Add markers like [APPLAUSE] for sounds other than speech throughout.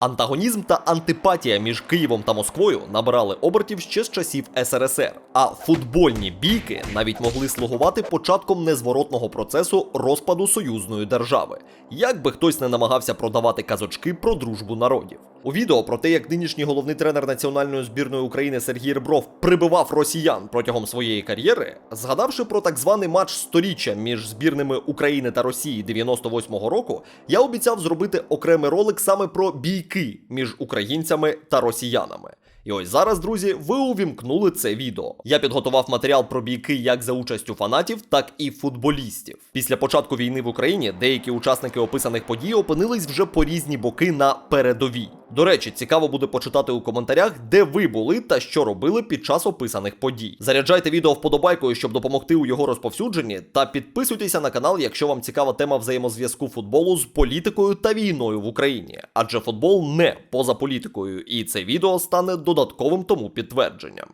Антагонізм та антипатія між Києвом та Москвою набирали обертів ще з часів СРСР, а футбольні бійки навіть могли слугувати початком незворотного процесу розпаду союзної держави, як би хтось не намагався продавати казочки про дружбу народів. У відео про те, як нинішній головний тренер національної збірної України Сергій Ребров прибивав росіян протягом своєї кар'єри, згадавши про так званий матч сторіччя між збірними України та Росії 98-го року, я обіцяв зробити окремий ролик саме про бійки між українцями та росіянами. І ось зараз, друзі, ви увімкнули це відео. Я підготував матеріал про бійки як за участю фанатів, так і футболістів. Після початку війни в Україні деякі учасники описаних подій опинились вже по різні боки на передовій. До речі, цікаво буде почитати у коментарях, де ви були та що робили під час описаних подій. Заряджайте відео вподобайкою, щоб допомогти у його розповсюдженні, та підписуйтеся на канал, якщо вам цікава тема взаємозв'язку футболу з політикою та війною в Україні. Адже футбол не поза політикою, і це відео стане додатковим тому підтвердженням.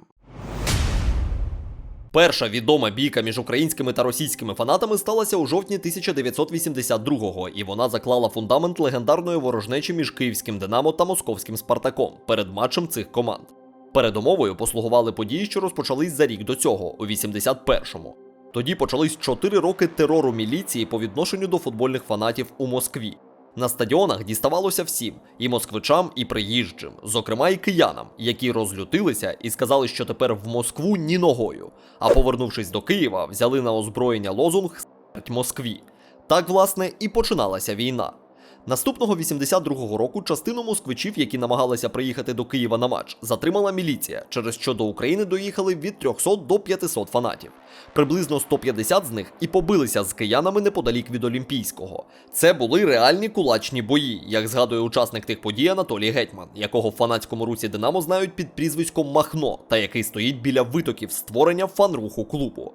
Перша відома бійка між українськими та російськими фанатами сталася у жовтні 1982-го, і вона заклала фундамент легендарної ворожнечі між київським Динамо та московським Спартаком перед матчем цих команд. Передумовою послугували події, що розпочались за рік до цього, у 81-му. Тоді почались 4 роки терору міліції по відношенню до футбольних фанатів у Москві. На стадіонах діставалося всім і москвичам, і приїжджим, зокрема і киянам, які розлютилися і сказали, що тепер в Москву ні ногою. А повернувшись до Києва, взяли на озброєння лозунг «Смерть Москві. Так, власне, і починалася війна. Наступного 82-го року частину москвичів, які намагалися приїхати до Києва на матч, затримала міліція, через що до України доїхали від 300 до 500 фанатів. Приблизно 150 з них і побилися з киянами неподалік від Олімпійського. Це були реальні кулачні бої, як згадує учасник тих подій Анатолій Гетьман, якого в фанатському русі Динамо знають під прізвиськом Махно, та який стоїть біля витоків створення фан-руху клубу.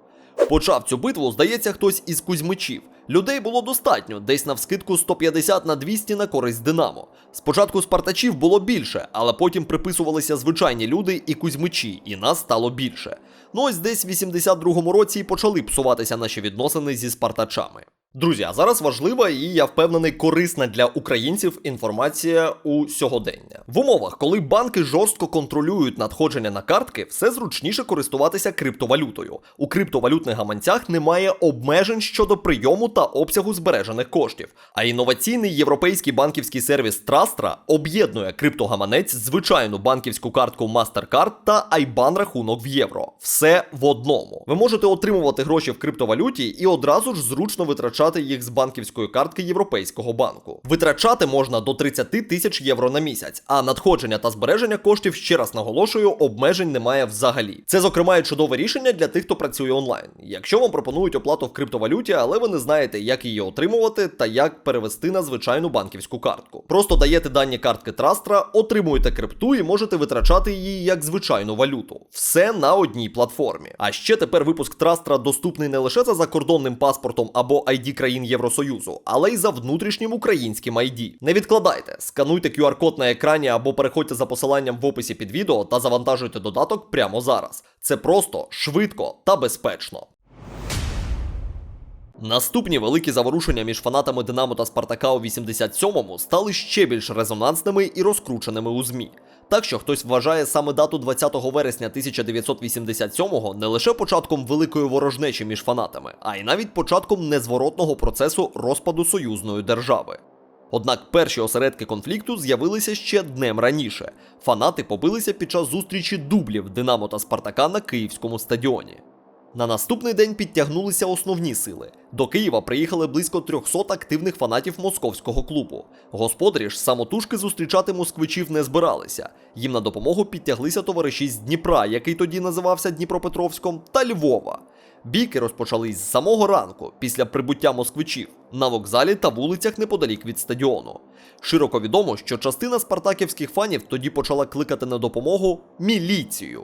Почав цю битву, здається, хтось із Кузьмичів. Людей було достатньо, десь навскидку 150 на 200 на користь Динамо. Спочатку спартачів було більше, але потім приписувалися звичайні люди і Кузьмичі, і нас стало більше. Ну ось десь в 82-му році і почали псуватися наші відносини зі спартачами. Друзі, а зараз важлива і я впевнений корисна для українців інформація у сьогодення. В умовах, коли банки жорстко контролюють надходження на картки, все зручніше користуватися криптовалютою. У криптовалютних гаманцях немає обмежень щодо прийому та обсягу збережених коштів. А інноваційний європейський банківський сервіс Trastra об'єднує криптогаманець, звичайну банківську картку MasterCard та IBAN рахунок в євро. Все в одному. Ви можете отримувати гроші в криптовалюті і одразу ж зручно витрачати їх з банківської картки Європейського банку. Витрачати можна до 30 тисяч євро на місяць, а надходження та збереження коштів, ще раз наголошую, обмежень немає взагалі. Це, зокрема, і чудове рішення для тих, хто працює онлайн. Якщо вам пропонують оплату в криптовалюті, але ви не знаєте, як її отримувати та як перевести на звичайну банківську картку. Просто даєте дані картки Трастра, отримуєте крипту і можете витрачати її як звичайну валюту. Все на одній платформі. А ще тепер випуск Трастра доступний не лише за закордонним паспортом або ID країн Євросоюзу, але й за внутрішнім українським ID. Не відкладайте, скануйте QR-код на екрані або переходьте за посиланням в описі під відео та завантажуйте додаток прямо зараз. Це просто, швидко та безпечно. Наступні великі заворушення між фанатами Динамо та Спартака у 87-му стали ще більш резонансними і розкрученими у ЗМІ. Так що хтось вважає саме дату 20 вересня 1987-го не лише початком великої ворожнечі між фанатами, а й навіть початком незворотного процесу розпаду союзної держави. Однак перші осередки конфлікту з'явилися ще днем раніше. Фанати побилися під час зустрічі дублів Динамо та Спартака на київському стадіоні. На наступний день підтягнулися основні сили. До Києва приїхали близько 300 активних фанатів московського клубу. Господарі ж самотужки зустрічати москвичів не збиралися. Їм на допомогу підтяглися товариші з Дніпра, який тоді називався Дніпропетровськом, та Львова. Бійки розпочались з самого ранку, після прибуття москвичів, на вокзалі та вулицях неподалік від стадіону. Широко відомо, що частина спартаківських фанів тоді почала кликати на допомогу міліцію.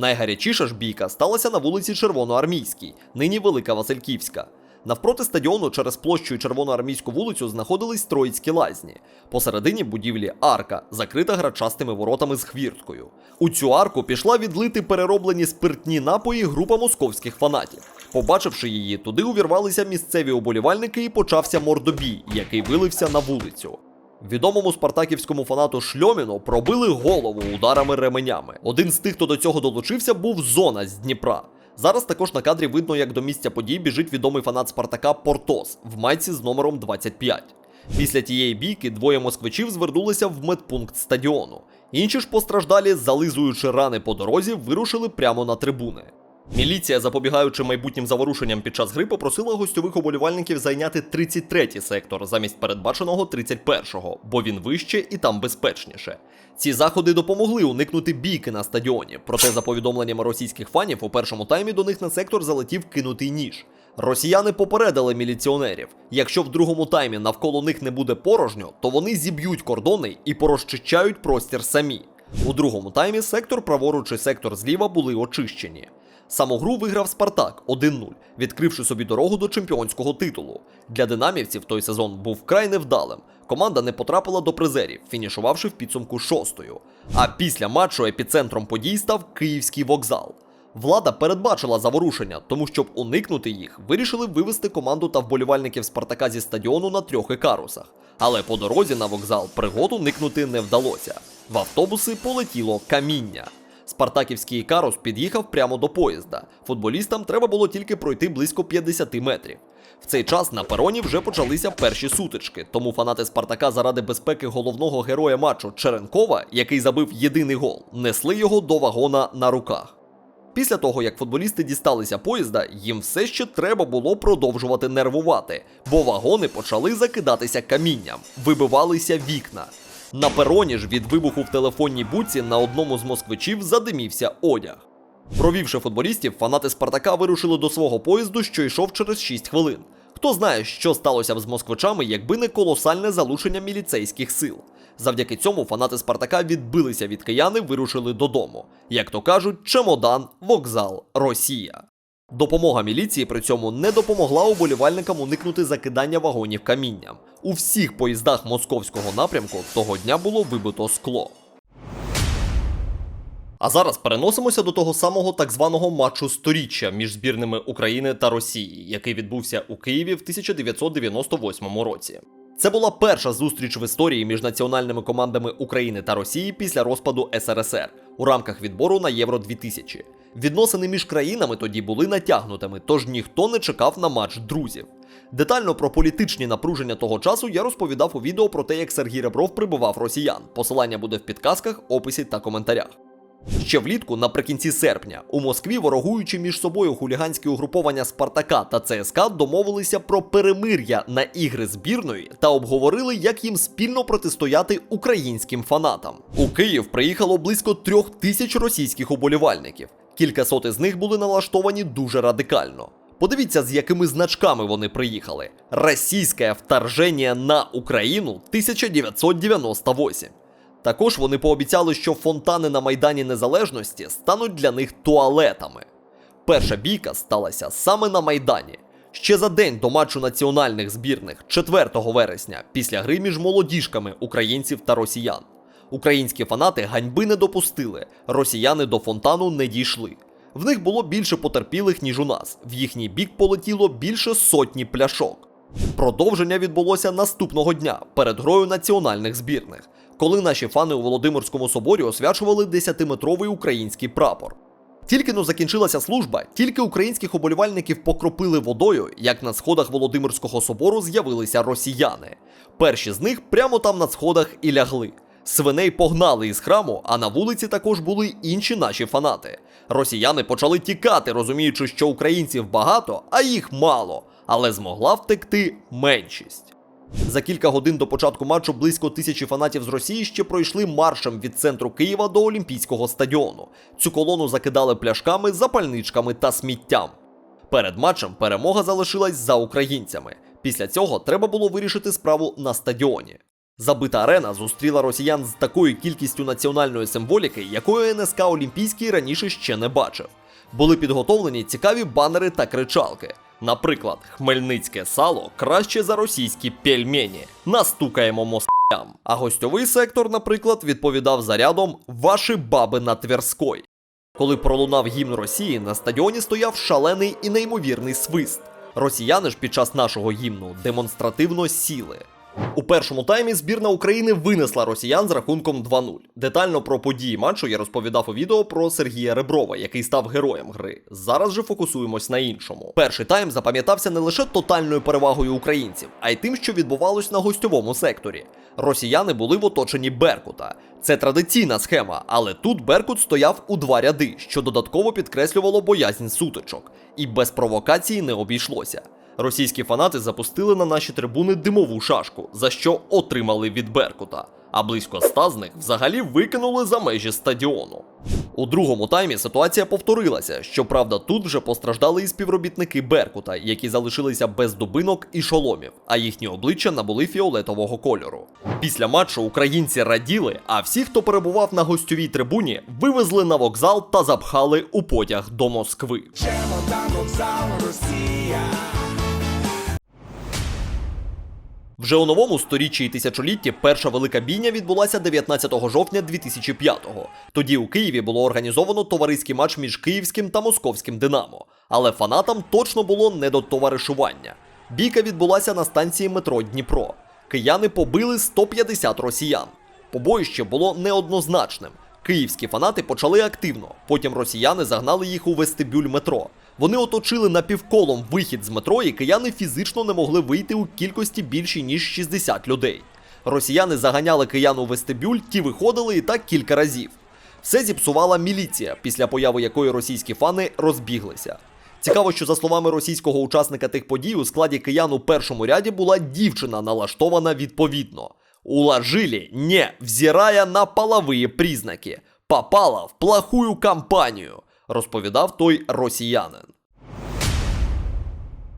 Найгарячіша ж бійка сталася на вулиці Червоноармійській, нині Велика Васильківська. Навпроти стадіону через площу і Червоноармійську вулицю знаходились Троїцькі лазні. Посередині будівлі арка, закрита грачастими воротами з хвірткою. У цю арку пішла відлити перероблені спиртні напої група московських фанатів. Побачивши її, туди увірвалися місцеві уболівальники і почався мордобій, який вилився на вулицю. Відомому спартаківському фанату Шльоміну пробили голову ударами ременями. Один з тих, хто до цього долучився, був зона з Дніпра. Зараз також на кадрі видно, як до місця подій біжить відомий фанат Спартака Портос в майці з номером 25. Після тієї бійки двоє москвичів звернулися в медпункт стадіону. Інші ж постраждалі, зализуючи рани по дорозі, вирушили прямо на трибуни. Міліція, запобігаючи майбутнім заворушенням під час гри, попросила гостьових оболівальників зайняти 33-й сектор замість передбаченого 31-го, бо він вище і там безпечніше. Ці заходи допомогли уникнути бійки на стадіоні. Проте, за повідомленнями російських фанів, у першому таймі до них на сектор залетів кинутий ніж. Росіяни попередили міліціонерів: якщо в другому таймі навколо них не буде порожньо, то вони зіб'ють кордони і порозчищають простір самі. У другому таймі сектор праворуч і сектор зліва були очищені. Саму гру виграв Спартак 1-0, відкривши собі дорогу до чемпіонського титулу. Для динамівців той сезон був вкрай невдалим. Команда не потрапила до призерів, фінішувавши в підсумку шостою. А після матчу епіцентром подій став Київський вокзал. Влада передбачила заворушення, тому щоб уникнути їх, вирішили вивести команду та вболівальників Спартака зі стадіону на трьох ікарусах. Але по дорозі на вокзал пригод уникнути не вдалося. В автобуси полетіло каміння. Спартаківський ікарус під'їхав прямо до поїзда. Футболістам треба було тільки пройти близько 50 метрів. В цей час на пероні вже почалися перші сутички, тому фанати Спартака заради безпеки головного героя матчу Черенкова, який забив єдиний гол, несли його до вагона на руках. Після того, як футболісти дісталися поїзда, їм все ще треба було продовжувати нервувати, бо вагони почали закидатися камінням, вибивалися вікна. На пероні ж від вибуху в телефонній буці на одному з москвичів задимівся одяг. Провівши футболістів, фанати Спартака вирушили до свого поїзду, що йшов через 6 хвилин. Хто знає, що сталося б з москвичами, якби не колосальне залучення міліцейських сил. Завдяки цьому фанати Спартака відбилися від кияни, вирушили додому. Як то кажуть, чемодан, вокзал, Росія. Допомога міліції при цьому не допомогла уболівальникам уникнути закидання вагонів камінням. У всіх поїздах московського напрямку того дня було вибито скло. А зараз переносимося до того самого так званого матчу сторіччя між збірними України та Росії, який відбувся у Києві в 1998 році. Це була перша зустріч в історії між національними командами України та Росії після розпаду СРСР у рамках відбору на Євро 2000. Відносини між країнами тоді були натягнутими, тож ніхто не чекав на матч друзів. Детально про політичні напруження того часу я розповідав у відео про те, як Сергій Ребров прибував росіян. Посилання буде в підказках, описі та коментарях. Ще влітку, наприкінці серпня, у Москві, ворогуючи між собою хуліганські угруповання Спартака та ЦСКА, домовилися про перемир'я на ігри збірної та обговорили, як їм спільно протистояти українським фанатам. У Київ приїхало близько трьох тисяч російських уболівальників. Кількасот із них були налаштовані дуже радикально. Подивіться, з якими значками вони приїхали: Російське вторження на Україну 1998. Також вони пообіцяли, що фонтани на Майдані Незалежності стануть для них туалетами. Перша бійка сталася саме на Майдані. Ще за день до матчу національних збірних, 4 вересня, після гри між молодіжками українців та росіян. Українські фанати ганьби не допустили, росіяни до фонтану не дійшли. В них було більше потерпілих, ніж у нас. В їхній бік полетіло більше сотні пляшок. Продовження відбулося наступного дня перед грою національних збірних, коли наші фани у Володимирському соборі освячували 10-метровий український прапор. Тільки но закінчилася служба, тільки українських оболівальників покропили водою, як на сходах Володимирського собору з'явилися росіяни. Перші з них прямо там на сходах і лягли. Свиней погнали із храму, а на вулиці також були інші наші фанати. Росіяни почали тікати, розуміючи, що українців багато, а їх мало, але змогла втекти меншість. За кілька годин до початку матчу близько тисячі фанатів з Росії ще пройшли маршем від центру Києва до Олімпійського стадіону. Цю колону закидали пляшками, запальничками та сміттям. Перед матчем перемога залишилась за українцями. Після цього треба було вирішити справу на стадіоні. Забита арена зустріла росіян з такою кількістю національної символіки, якої НСК Олімпійський раніше ще не бачив. Були підготовлені цікаві банери та кричалки. Наприклад, хмельницьке сало краще за російські пельмені. Настукаємо мостям. А гостьовий сектор, наприклад, відповідав зарядом Ваші баби на Тверской. Коли пролунав гімн Росії, на стадіоні стояв шалений і неймовірний свист. Росіяни ж під час нашого гімну демонстративно сіли. У першому таймі збірна України винесла росіян з рахунком 2-0. Детально про події матчу я розповідав у відео про Сергія Реброва, який став героєм гри. Зараз же фокусуємось на іншому. Перший тайм запам'ятався не лише тотальною перевагою українців, а й тим, що відбувалось на гостьовому секторі. Росіяни були в оточенні Беркута. Це традиційна схема, але тут Беркут стояв у два ряди, що додатково підкреслювало боязнь сутичок, і без провокації не обійшлося. Російські фанати запустили на наші трибуни димову шашку, за що отримали від Беркута. А близько ста з них взагалі викинули за межі стадіону. У другому таймі ситуація повторилася. Щоправда, тут вже постраждали і співробітники Беркута, які залишилися без дубинок і шоломів, а їхні обличчя набули фіолетового кольору. Після матчу українці раділи, а всі, хто перебував на гостьовій трибуні, вивезли на вокзал та запхали у потяг до Москви. Чемодан вокзал Росія. Вже у новому сторіччі і тисячолітті перша велика бійня відбулася 19 жовтня 2005-го. Тоді у Києві було організовано товариський матч між київським та московським Динамо. Але фанатам точно було не до товаришування. Бійка відбулася на станції метро Дніпро. Кияни побили 150 росіян. Побоїще було неоднозначним. Київські фанати почали активно. Потім росіяни загнали їх у вестибюль метро. Вони оточили напівколом вихід з метро, і кияни фізично не могли вийти у кількості більшій ніж 60 людей. Росіяни заганяли киян у вестибюль, ті виходили і так кілька разів. Все зіпсувала міліція, після появи якої російські фани розбіглися. Цікаво, що за словами російського учасника тих подій, у складі киян у першому ряді була дівчина, налаштована відповідно. Уложили, не взирая на половые признаки. Попала в плохую компанію, розповідав той росіянин.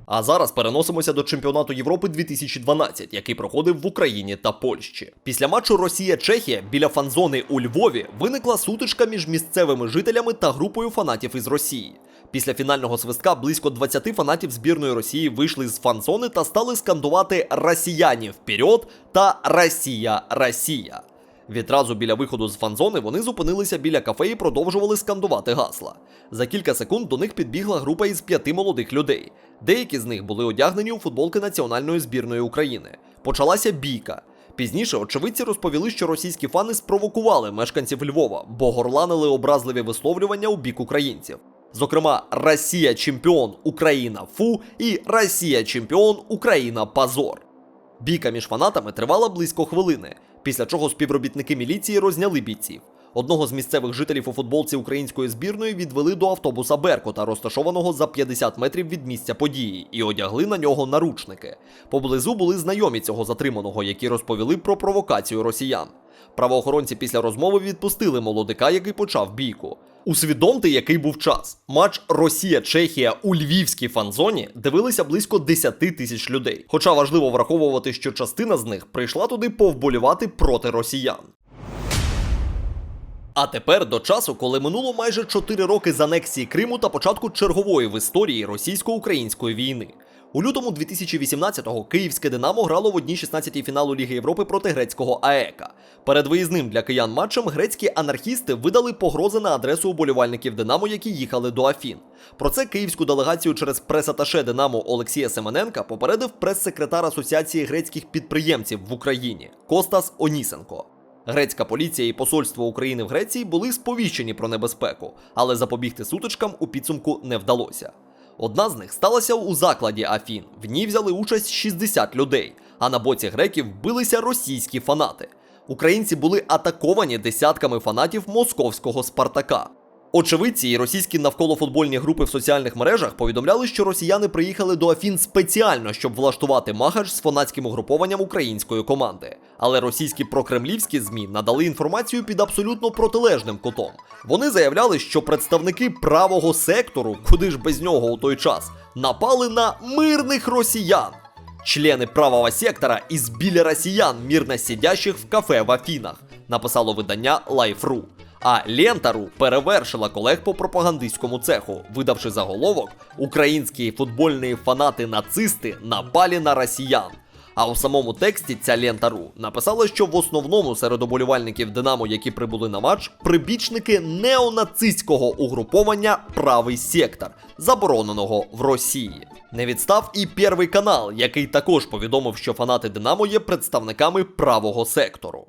А зараз переносимося до чемпіонату Європи 2012, який проходив в Україні та Польщі. Після матчу Росія-Чехія біля фанзони у Львові виникла сутичка між місцевими жителями та групою фанатів із Росії. Після фінального свистка близько 20 фанатів збірної Росії вийшли з фан-зони та стали скандувати Росіяні вперед та Росія, Росія. Відразу біля виходу з фан-зони вони зупинилися біля кафе і продовжували скандувати гасла. За кілька секунд до них підбігла група із п'яти молодих людей. Деякі з них були одягнені у футболки національної збірної України. Почалася бійка. Пізніше очевидці розповіли, що російські фани спровокували мешканців Львова, бо горланили образливі висловлювання у бік українців. Зокрема, Росія чемпіон, Україна фу і Росія чемпіон, Україна позор. Бійка між фанатами тривала близько хвилини, після чого співробітники міліції розняли бійців. Одного з місцевих жителів у футболці української збірної відвели до автобуса Беркута, розташованого за 50 метрів від місця події, і одягли на нього наручники. Поблизу були знайомі цього затриманого, які розповіли про провокацію росіян. Правоохоронці після розмови відпустили молодика, який почав бійку. Усвідомте, який був час. Матч Росія-Чехія у львівській фан-зоні дивилися близько 10 тисяч людей. Хоча важливо враховувати, що частина з них прийшла туди повболівати проти росіян. А тепер до часу, коли минуло майже 4 роки з анексії Криму та початку чергової в історії російсько-української війни. У лютому 2018-го київське Динамо грало в одній 16-й фіналу Ліги Європи проти грецького АЕКа. Перед виїзним для киян матчем грецькі анархісти видали погрози на адресу уболівальників Динамо, які їхали до Афін. Про це київську делегацію через прес-аташе Динамо Олексія Семененка попередив прес-секретар Асоціації грецьких підприємців в Україні Костас Онісенко. Грецька поліція і посольство України в Греції були сповіщені про небезпеку, але запобігти сутичкам у підсумку не вдалося. Одна з них сталася у закладі Афін. В ній взяли участь 60 людей, а на боці греків билися російські фанати. Українці були атаковані десятками фанатів московського Спартака. Очевидці і російські навколофутбольні групи в соціальних мережах повідомляли, що росіяни приїхали до Афін спеціально, щоб влаштувати махач з фанатським угрупованням української команди. Але російські прокремлівські ЗМІ надали інформацію під абсолютно протилежним кутом. Вони заявляли, що представники правого сектору, куди ж без нього у той час, напали на мирних росіян. Члены правого сектора избили россиян, мирно сидящих в кафе в Афінах, написало видання Life.ru. А Лента.ру перевершила колег по пропагандистському цеху, видавши заголовок Українські футбольні фанати-нацисти напали на росіян. А у самому тексті ця лента.ру написала, що в основному серед оболівальників Динамо, які прибули на матч, прибічники неонацистського угруповання Правий сектор, забороненого в Росії. Не відстав і Первий канал, який також повідомив, що фанати Динамо є представниками правого сектору.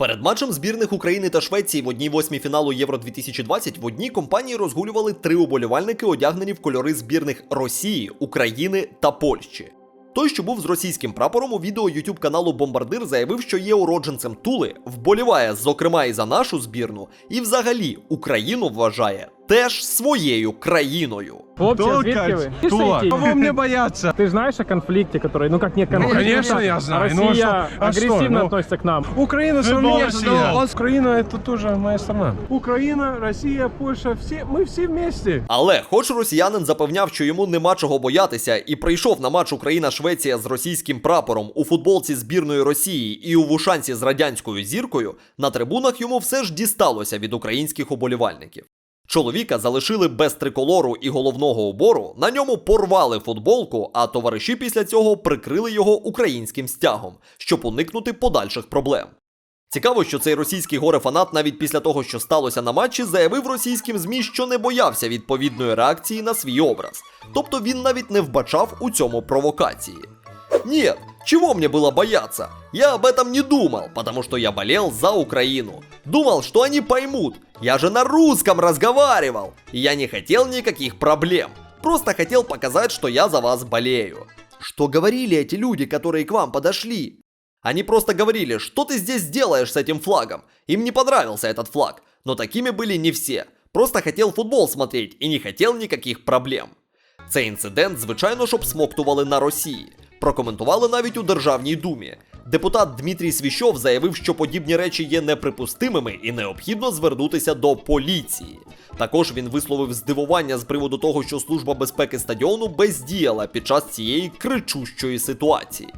Перед матчем збірних України та Швеції в одній восьмій фіналу Євро 2020 в одній компанії розгулювали три уболівальники, одягнені в кольори збірних Росії, України та Польщі. Той, що був з російським прапором у відео YouTube каналу Бомбардир, заявив, що є уродженцем Тули, вболіває, зокрема, і за нашу збірну, і взагалі Україну вважає теж своєю країною. Хлопці, а звідки Толкать. ви? Тула. Пишіть. Кого мне бояться? Ты знаешь о конфликте, который, ну как не конфликт? конечно, а я знаю. Ну, а Россия что- а что? агрессивно Ну, относится к нам. Украина все Футбол равно Россия. Он- Украина это тоже моя страна. Украина, Россия, Польша, все, мы все вместе. Але, хоч росіянин запевняв, що йому нема чого боятися, і прийшов на матч Україна-Швеція з російським прапором у футболці збірної Росії і у вушанці з радянською зіркою, на трибунах йому все ж дісталося від українських уболівальників. Чоловіка залишили без триколору і головного убору, на ньому порвали футболку, а товариші після цього прикрили його українським стягом, щоб уникнути подальших проблем. Цікаво, що цей російський горе-фанат навіть після того, що сталося на матчі, заявив російським ЗМІ, що не боявся відповідної реакції на свій образ. Тобто він навіть не вбачав у цьому провокації. Нет, чего мне было бояться? Я об этом не думал, потому что я болел за Украину. Думал, что они поймут. Я же на русском разговаривал. И я не хотел никаких проблем. Просто хотел показать, что я за вас болею. Что говорили эти люди, которые к вам подошли? Они просто говорили, что ты здесь делаешь с этим флагом. Им не понравился этот флаг. Но такими были не все. Просто хотел футбол смотреть и не хотел никаких проблем. Цей інцидент, звичайно ж, обсмоктували на Росії. Прокоментували навіть у Державній думі. Депутат Дмитрій Свіщов заявив, що подібні речі є неприпустимими і необхідно звернутися до поліції. Також він висловив здивування з приводу того, що служба безпеки стадіону бездіяла під час цієї кричущої ситуації.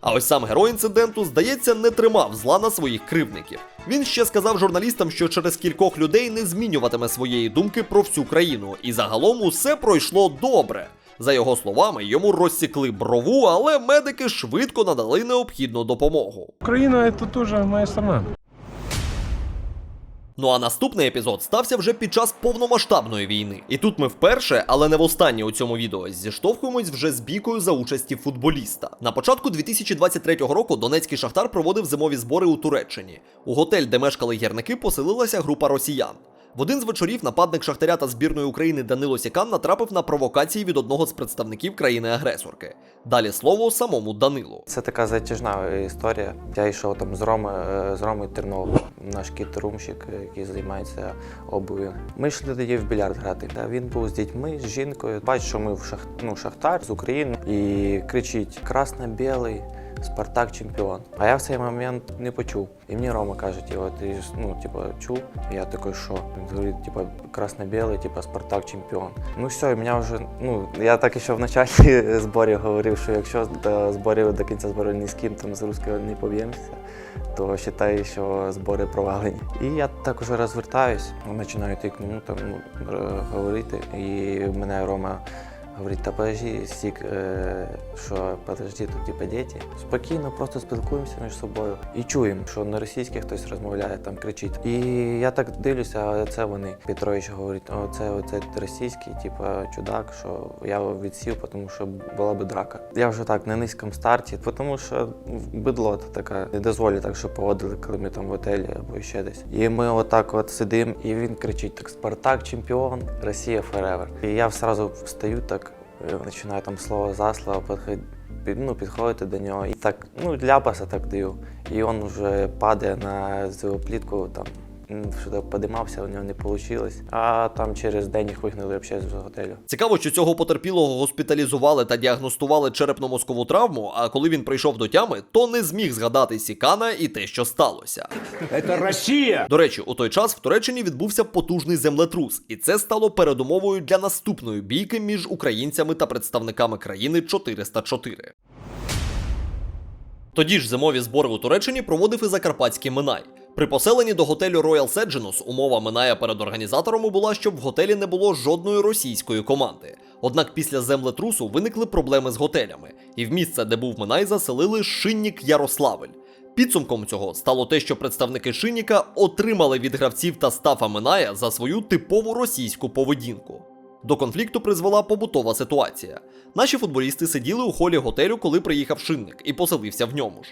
А ось сам герой інциденту, здається, не тримав зла на своїх кривдників. Він ще сказав журналістам, що через кількох людей не змінюватиме своєї думки про всю країну, і загалом усе пройшло добре. За його словами, йому розсікли брову, але медики швидко надали необхідну допомогу. Украина это тоже моя страна. Ну а наступний епізод стався вже під час повномасштабної війни. І тут ми вперше, але не востаннє у цьому відео, зіштовхуємось вже з бійкою за участі футболіста. На початку 2023 року Донецький шахтар проводив зимові збори у Туреччині. У готель, де мешкали гірники, поселилася група росіян. В один з вечорів нападник Шахтаря та збірної України Данило Сікан натрапив на провокації від одного з представників країни-агресорки. Далі слово самому Данилу. Це така затяжна історія. Я йшов там з Роми, е, з Роми Тернова, наш кіт-румщик, е, який займається обув'ю. Ми йшли тоді в більярд грати. Та Він був з дітьми, з жінкою. Бачить, що ми в шах... ну, шахтар з України і кричить красно-білий. Спартак чемпіон. А я в цей момент не почув. І мені Рома каже, типу, ти ж, ну, типу, чув? І я такий, що? Він говорить, типу, красно-білий, типу, Спартак чемпіон. Ну все, і мене вже, ну, я так ще в началі [LAUGHS] зборів говорив, що якщо до зборів до кінця зборів ні з ким там з русского не поб'ємося, то вважай, що збори провалені. І я так уже розвертаюсь, починаю йти ну, там, ну, говорити, і мене Рома Говорить, та подожди, стік, е, що подожди, тут типа діти. Спокійно, просто спілкуємося між собою і чуємо, що на російській хтось розмовляє, там кричить. І я так дивлюся, а це вони. Петрович говорить, о, це оце російський, типа чудак, що я відсів, тому що була би драка. Я вже так на низькому старті, тому що бидло та така не дозволять так, що поводили, коли ми там в готелі або ще десь. І ми отак от сидимо, і він кричить: так Спартак чемпіон, Росія forever. І я одразу встаю так. Е, Починаю там слово за слово підход- під, ну, підходити до нього. І так, ну, ляпаса так даю. І він вже падає на цю плітку, там подимався, у нього не вийшло. А там через день їх вигнали взагалі з готелю. Цікаво, що цього потерпілого госпіталізували та діагностували черепно-мозкову травму, а коли він прийшов до тями, то не зміг згадати Сікана і те, що сталося. Это Россия! До речі, у той час в Туреччині відбувся потужний землетрус, і це стало передумовою для наступної бійки між українцями та представниками країни 404. Тоді ж зимові збори у Туреччині проводив і Закарпатський Минай. При поселенні до готелю Royal Sejanus умова Миная перед організаторами була, щоб в готелі не було жодної російської команди. Однак після землетрусу виникли проблеми з готелями, і в місце, де був Минай, заселили Шиннік Ярославель. Підсумком цього стало те, що представники Шинніка отримали від гравців та стафа Миная за свою типову російську поведінку. До конфлікту призвела побутова ситуація. Наші футболісти сиділи у холі готелю, коли приїхав шинник, і поселився в ньому ж.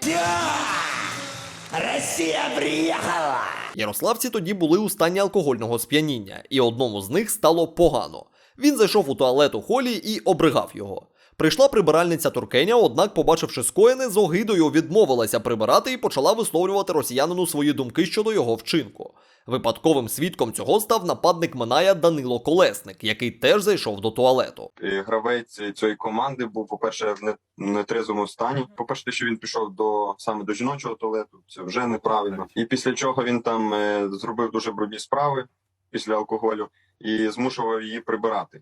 Россия приїхала! Ярославці тоді були у стані алкогольного сп'яніння, і одному з них стало погано. Він зайшов у туалет у холі і обригав його. Прийшла прибиральниця Туркеня, однак, побачивши скоєне, з огидою відмовилася прибирати і почала висловлювати росіянину свої думки щодо його вчинку. Випадковим свідком цього став нападник Миная Данило Колесник, який теж зайшов до туалету. Е, Гравець цієї команди був, по-перше, в не- нетрезвому стані. По-перше, те, що він пішов до саме до жіночого туалету, це вже неправильно. І після чого він там е, зробив дуже брудні справи після алкоголю і змушував її прибирати.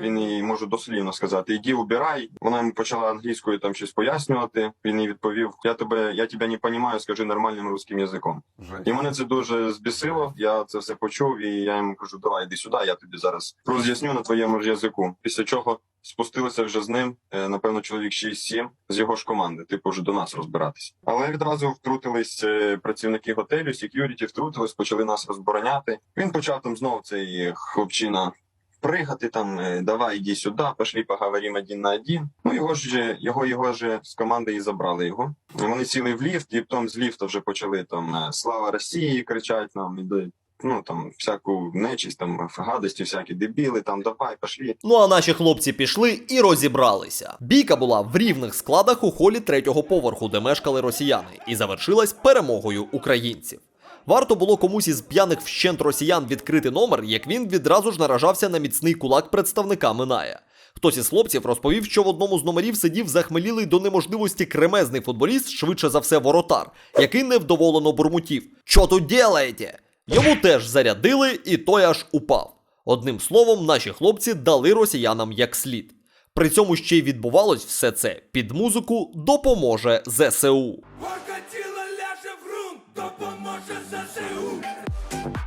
Він їй можу дослівно сказати: іди убирай. Вона йому почала англійською там щось пояснювати. Він їй відповів: Я тебе, я тебе не розумію, скажи нормальним русським язиком. І мене це дуже збісило. Я це все почув, і я йому кажу: давай, іди сюди, я тобі зараз роз'ясню на твоєму ж язику. Після чого спустилися вже з ним, е, напевно, чоловік 6-7 з його ж команди, типу вже до нас розбиратися. Але відразу втрутились е, працівники готелю, секюріті втрутились, почали нас розбороняти. Він почав там знову цей хлопчина. Пригати там, е, давай іди сюди, пошли поговоримо один на один. Ну його ж його, його ж з команди і забрали його. Вони сіли в ліфт, і потім з ліфта вже почали там е, слава Росії кричать нам, іде, ну там всяку нечисть, там гадості, всякі дебіли, там давай, пошли. Ну а наші хлопці пішли і розібралися. Бійка була в рівних складах у холі третього поверху, де мешкали росіяни, і завершилась перемогою українців. Варто було комусь із п'яних вщент росіян відкрити номер, як він відразу ж наражався на міцний кулак представника Миная. Хтось із хлопців розповів, що в одному з номерів сидів захмелілий до неможливості кремезний футболіст, швидше за все воротар, який невдоволено бурмотів. Що тут делаєте? Йому теж зарядили, і той аж упав. Одним словом, наші хлопці дали росіянам як слід. При цьому ще й відбувалось все це під музику допоможе ЗСУ.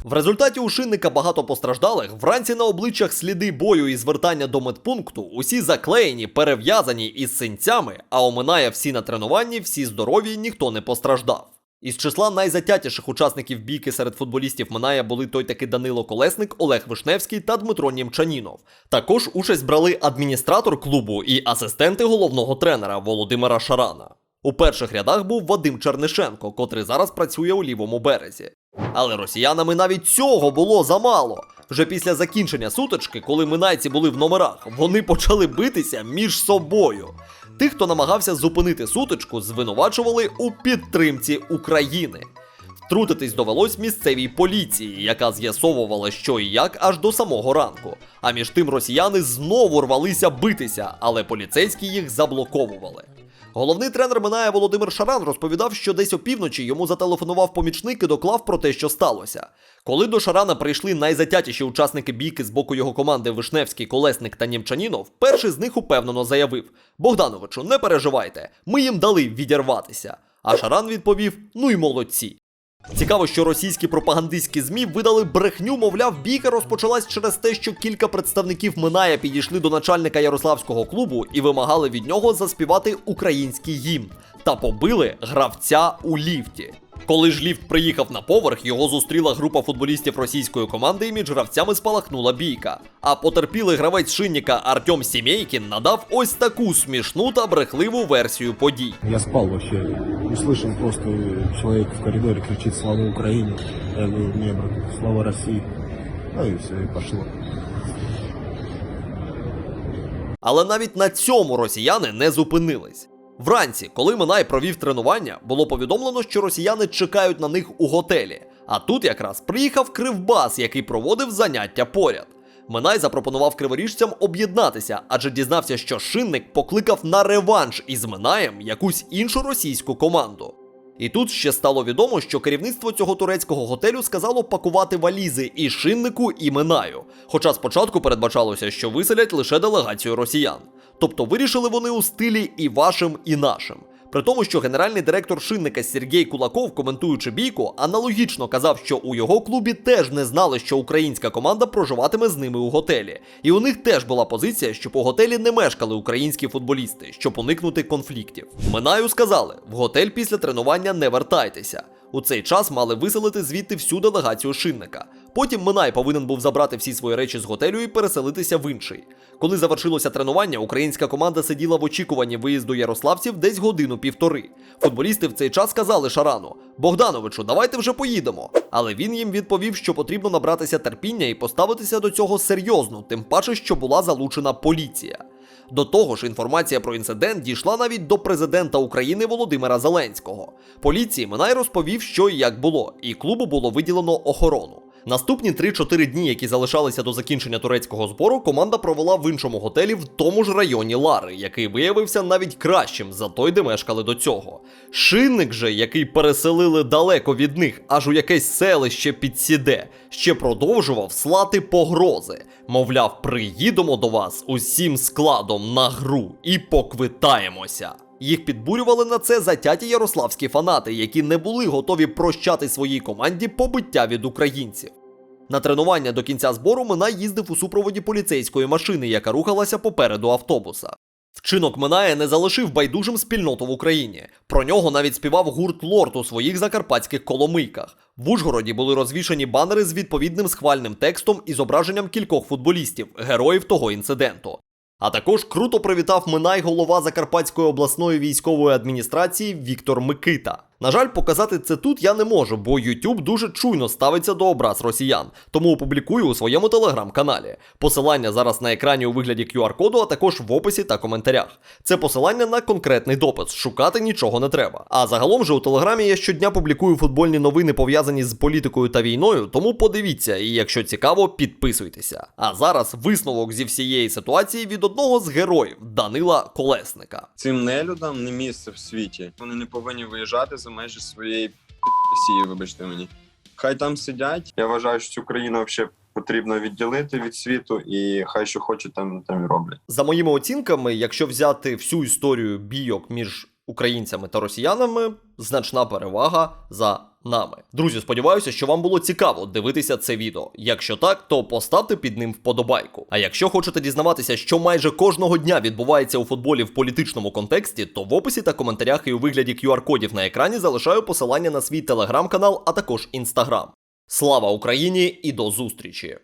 В результаті у шинника багато постраждалих, вранці на обличчях сліди бою і звертання до медпункту, усі заклеєні, перев'язані із синцями, а оминає всі на тренуванні, всі здорові, ніхто не постраждав. Із числа найзатятіших учасників бійки серед футболістів Миная були той таки Данило Колесник, Олег Вишневський та Дмитро Німчанінов. Також участь брали адміністратор клубу і асистенти головного тренера Володимира Шарана. У перших рядах був Вадим Чернишенко, котрий зараз працює у лівому березі. Але росіянами навіть цього було замало. Вже після закінчення сутички, коли минайці були в номерах, вони почали битися між собою. Тих, хто намагався зупинити сутичку, звинувачували у підтримці України. Втрутитись довелось місцевій поліції, яка з'ясовувала, що і як аж до самого ранку. А між тим росіяни знову рвалися битися, але поліцейські їх заблоковували. Головний тренер Минає Володимир Шаран розповідав, що десь опівночі йому зателефонував помічник і доклав про те, що сталося. Коли до Шарана прийшли найзатятіші учасники бійки з боку його команди Вишневський, Колесник та Німчанінов, перший з них упевнено заявив: Богдановичу, не переживайте, ми їм дали відірватися. А Шаран відповів: ну й молодці. Цікаво, що російські пропагандистські ЗМІ видали брехню, мовляв, бійка розпочалась через те, що кілька представників Миная підійшли до начальника Ярославського клубу і вимагали від нього заспівати український гімн та побили гравця у ліфті. Коли ж ліфт приїхав на поверх, його зустріла група футболістів російської команди і між гравцями спалахнула бійка. А потерпілий гравець шинника Артем Сімейкін надав ось таку смішну та брехливу версію подій. Я спал вообще. Услышал просто человек в коридоре кричит «Слава Украине!» Я говорю, не, брат, «Слава России!» Ну и все, и пошло. Але навіть на цьому росіяни не зупинились. Вранці, коли Минай провів тренування, було повідомлено, що росіяни чекають на них у готелі. А тут якраз приїхав Кривбас, який проводив заняття поряд. Минай запропонував криворіжцям об'єднатися, адже дізнався, що шинник покликав на реванш із Минаєм якусь іншу російську команду. І тут ще стало відомо, що керівництво цього турецького готелю сказало пакувати валізи і шиннику, і Минаю. Хоча спочатку передбачалося, що виселять лише делегацію росіян. Тобто вирішили вони у стилі і вашим, і нашим. При тому, що генеральний директор шинника Сергій Кулаков, коментуючи бійку, аналогічно казав, що у його клубі теж не знали, що українська команда проживатиме з ними у готелі. І у них теж була позиція, щоб у готелі не мешкали українські футболісти, щоб уникнути конфліктів. Минаю сказали: в готель після тренування не вертайтеся. У цей час мали виселити звідти всю делегацію шинника. Потім Минай повинен був забрати всі свої речі з готелю і переселитися в інший. Коли завершилося тренування, українська команда сиділа в очікуванні виїзду ярославців десь годину-півтори. Футболісти в цей час сказали Шарану: Богдановичу, давайте вже поїдемо. Але він їм відповів, що потрібно набратися терпіння і поставитися до цього серйозно, тим паче, що була залучена поліція. До того ж, інформація про інцидент дійшла навіть до президента України Володимира Зеленського. Поліції Минай розповів, що і як було, і клубу було виділено охорону. Наступні 3-4 дні, які залишалися до закінчення турецького збору, команда провела в іншому готелі в тому ж районі Лари, який виявився навіть кращим за той, де мешкали до цього. Шинник же, який переселили далеко від них, аж у якесь селище під Сіде, ще продовжував слати погрози. Мовляв, приїдемо до вас усім складом на гру і поквитаємося. Їх підбурювали на це затяті ярославські фанати, які не були готові прощати своїй команді побиття від українців. На тренування до кінця збору Минай їздив у супроводі поліцейської машини, яка рухалася попереду автобуса. Вчинок Минає не залишив байдужим спільноту в Україні. Про нього навіть співав гурт Лорд у своїх закарпатських коломийках. В Ужгороді були розвішані банери з відповідним схвальним текстом і зображенням кількох футболістів, героїв того інциденту. А також круто привітав Минай голова Закарпатської обласної військової адміністрації Віктор Микита. На жаль, показати це тут я не можу, бо YouTube дуже чуйно ставиться до образ росіян, тому опублікую у своєму телеграм-каналі. Посилання зараз на екрані у вигляді QR-коду, а також в описі та коментарях. Це посилання на конкретний допис, шукати нічого не треба. А загалом же у телеграмі я щодня публікую футбольні новини пов'язані з політикою та війною, тому подивіться, і якщо цікаво, підписуйтеся. А зараз висновок зі всієї ситуації від одного з героїв Данила Колесника. Цим нелюдам не місце в світі. Вони не повинні виїжджати за межі своєї Росії, вибачте мені. Хай там сидять. Я вважаю, що цю країну взагалі потрібно відділити від світу, і хай що хочуть, там, там і роблять. За моїми оцінками, якщо взяти всю історію бійок між українцями та росіянами, значна перевага за нами. Друзі, сподіваюся, що вам було цікаво дивитися це відео. Якщо так, то поставте під ним вподобайку. А якщо хочете дізнаватися, що майже кожного дня відбувається у футболі в політичному контексті, то в описі та коментарях і у вигляді QR-кодів на екрані залишаю посилання на свій телеграм-канал, а також інстаграм. Слава Україні і до зустрічі!